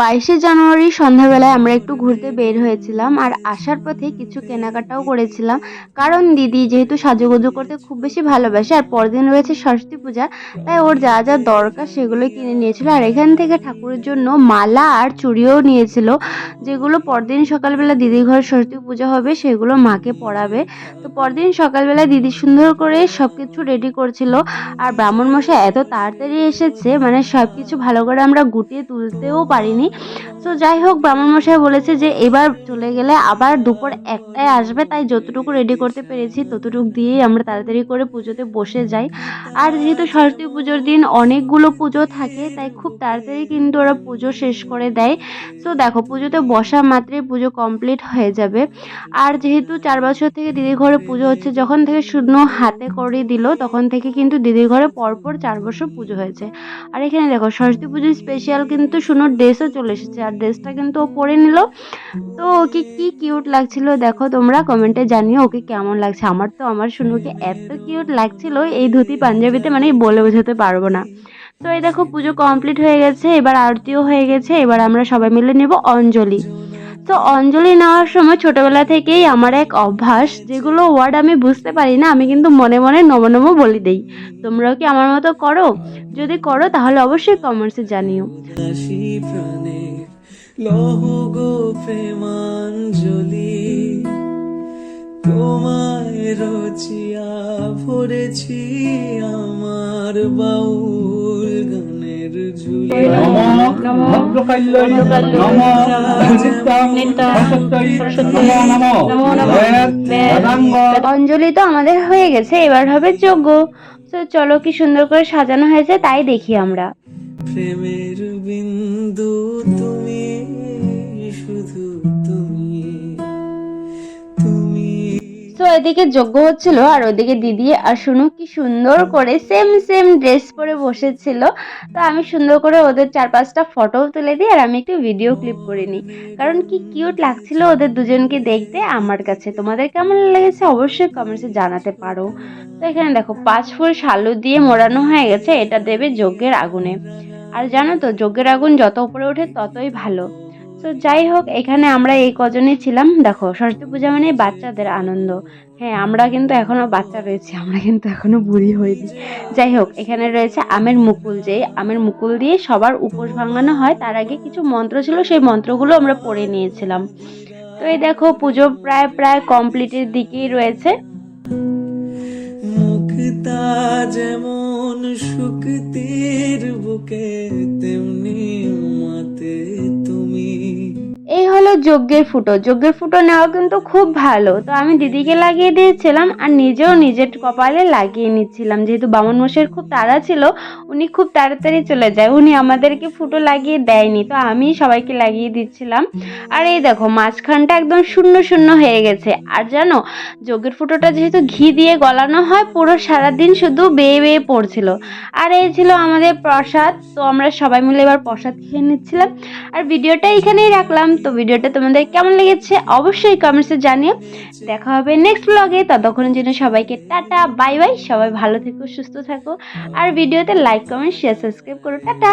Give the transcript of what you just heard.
বাইশে জানুয়ারি সন্ধ্যাবেলায় আমরা একটু ঘুরতে বের হয়েছিলাম আর আসার পথে কিছু কেনাকাটাও করেছিলাম। কারণ দিদি যেহেতু সাজুগুজু করতে খুব বেশি ভালোবাসে আর পরদিন রয়েছে সরস্বতী পূজা, তাই ওর যা যা দরকার সেগুলো কিনে নিয়েছিল। আর এখান থেকে ঠাকুরের জন্য মালা আর চুড়িও নিয়েছিল, যেগুলো পরদিন সকালবেলা দিদির ঘরে সরস্বতী পূজা হবে সেগুলো মাকে পরাবে। তো পরদিন সকালবেলা দিদি সুন্দর করে সব কিছু রেডি করছিল আর ব্রাহ্মণ মশাই এত তাড়াতাড়ি এসেছে মানে সব কিছু ভালো করে আমরা গুটিয়ে তুলতেও পারিনি। 对。তো যাই হোক, ব্রাহ্মণ মশাই বলেছে যে এবার চলে গেলে আবার দুপুর একটায় আসবে, তাই যতটুকু রেডি করতে পেরেছি ততটুকু দিয়েই আমরা তাড়াতাড়ি করে পুজোতে বসে যাই। আর যেহেতু সরস্বতী পুজোর দিন অনেকগুলো পুজো থাকে, তাই খুব তাড়াতাড়ি কিন্তু ওরা পুজো শেষ করে দেয়। তো দেখো, পুজোতে বসা মাত্রই পুজো কমপ্লিট হয়ে যাবে। আর যেহেতু চার বছর থেকে দিদির ঘরে পুজো হচ্ছে, যখন থেকে শূন্য হাতে করে দিল, তখন থেকে কিন্তু দিদির ঘরে পরপর চার বছর পুজো হয়েছে। আর এখানে দেখো, সরস্বতী পুজোর স্পেশাল কিন্তু শুনো ড্রেসও চলে এসেছে। আর ড্রেসটা কিন্তু ও পরে নিল। তো ওকে কি কিউট লাগছিল দেখো তোমরা কমেন্টে জানিও ওকে কেমন লাগছে। আমার তো আমার শুনুকে এত কিউট লাগছিল, এই ধুতি পাঞ্জাবিতে মানে বলে বোঝাতে পারব না। তো এই দেখো পুজো কমপ্লিট হয়ে গেছে, এবার আরতিও হয়ে গেছে, এবার আমরা সবাই মিলে নেব অঞ্জলি। তো অঞ্জলি নেওয়ার সময় ছোটবেলা থেকেই আমার এক অভ্যাস, যেগুলো ওয়ার্ড আমি বুঝতে পারি না, আমি কিন্তু মনে মনে নম নম বলি দেই। তোমরাও কি আমার মতো করো? যদি করো তাহলে অবশ্যই কমেন্টসে জানিও। লহ গো প্রেমাঞ্জলি তোমায় রচিয়া ভরেছি আমার বাউল গানের ঝুলি। অঞ্জলি তো আমাদের হয়ে গেছে এবার হবে যজ্ঞ। তো চলো কি সুন্দর করে সাজানো হয়েছে তাই দেখি আমরা। প্রেমের বিন্দু তো এদিকে যজ্ঞ হচ্ছিল আর ওদিকে দিদি আর শুনু কি সুন্দর করে সেম সেম ড্রেস পরে বসেছিল। তো আমি সুন্দর করে ওদের চার পাঁচটা ফটোও তুলে দিই আর আমি একটু ভিডিও ক্লিপ করে নিই। কারণ কি কিউট লাগছিল ওদের দুজনকে দেখতে আমার কাছে। তোমাদের কেমন লেগেছে অবশ্যই কমেন্টসে জানাতে পারো। তো এখানে দেখো পাঁচ ফুল শালু দিয়ে মোড়ানো হয়ে গেছে এটা দেবে যজ্ঞের আগুনে। আর জানো তো যজ্ঞের আগুন যত উপরে ওঠে ততই ভালো। তো যাই হোক, এখানে আমরা এই কজনই ছিলাম। দেখো, সরস্বতী পূজা মানে বাচ্চাদের আনন্দ। হ্যাঁ আমরা কিন্তু এখনও বাচ্চা রয়েছি, আমরা কিন্তু এখনও বুড়ি হইনি। যাই হোক, এখানে রয়েছে আমের মুকুল যে আমের মুকুল দিয়ে সবার উপোস ভাঙানো হয়। তার আগে কিছু মন্ত্র ছিল, সেই মন্ত্রগুলো আমরা পড়ে নিয়েছিলাম। তো এই দেখো, পুজো প্রায় প্রায় কমপ্লিটের দিকেই রয়েছে। মুক্তা যেমন শুক্তির বুকে, তেমনি যজ্ঞের ফুটো। যজ্ঞের ফুটো নেওয়া কিন্তু খুব ভালো। তো আমি দিদিকে লাগিয়ে দিয়েছিলাম আর নিজেও নিজের কপালে লাগিয়ে নিচ্ছিলাম। যেহেতু বামন মশাইয়ের খুব তাড়া ছিল, উনি খুব তাড়াতাড়ি চলে যায়। উনি আমাদেরকে ফুটো লাগিয়ে দেয়নি, তো আমি সবাইকে লাগিয়ে দিচ্ছিলাম। আর এই দেখো, মাঝখানটা একদম শূন্য শূন্য হয়ে গেছে। আর জানো, যজ্ঞের ফুটোটা যেহেতু ঘি দিয়ে গলানো হয়, পুরো সারাদিন শুধু বেয়ে বেয়ে পড়ছিল। আর এই ছিল আমাদের প্রসাদ। তো আমরা সবাই মিলে এবার প্রসাদ খেয়ে নিচ্ছিলাম। আর ভিডিওটা এখানেই রাখলাম। তো ভিডিওটা তোমাদের কেমন লেগেছে অবশ্যই কমেন্টসে জানিও। দেখা হবে নেক্সট ব্লগে ততক্ষণের জন্য সবাইকে টাটা বাই বাই সবাই ভালো থেকো, সুস্থ থাকো। আর ভিডিওতে লাইক কমেন্ট শেয়ার সাবস্ক্রাইব করো। টাটা।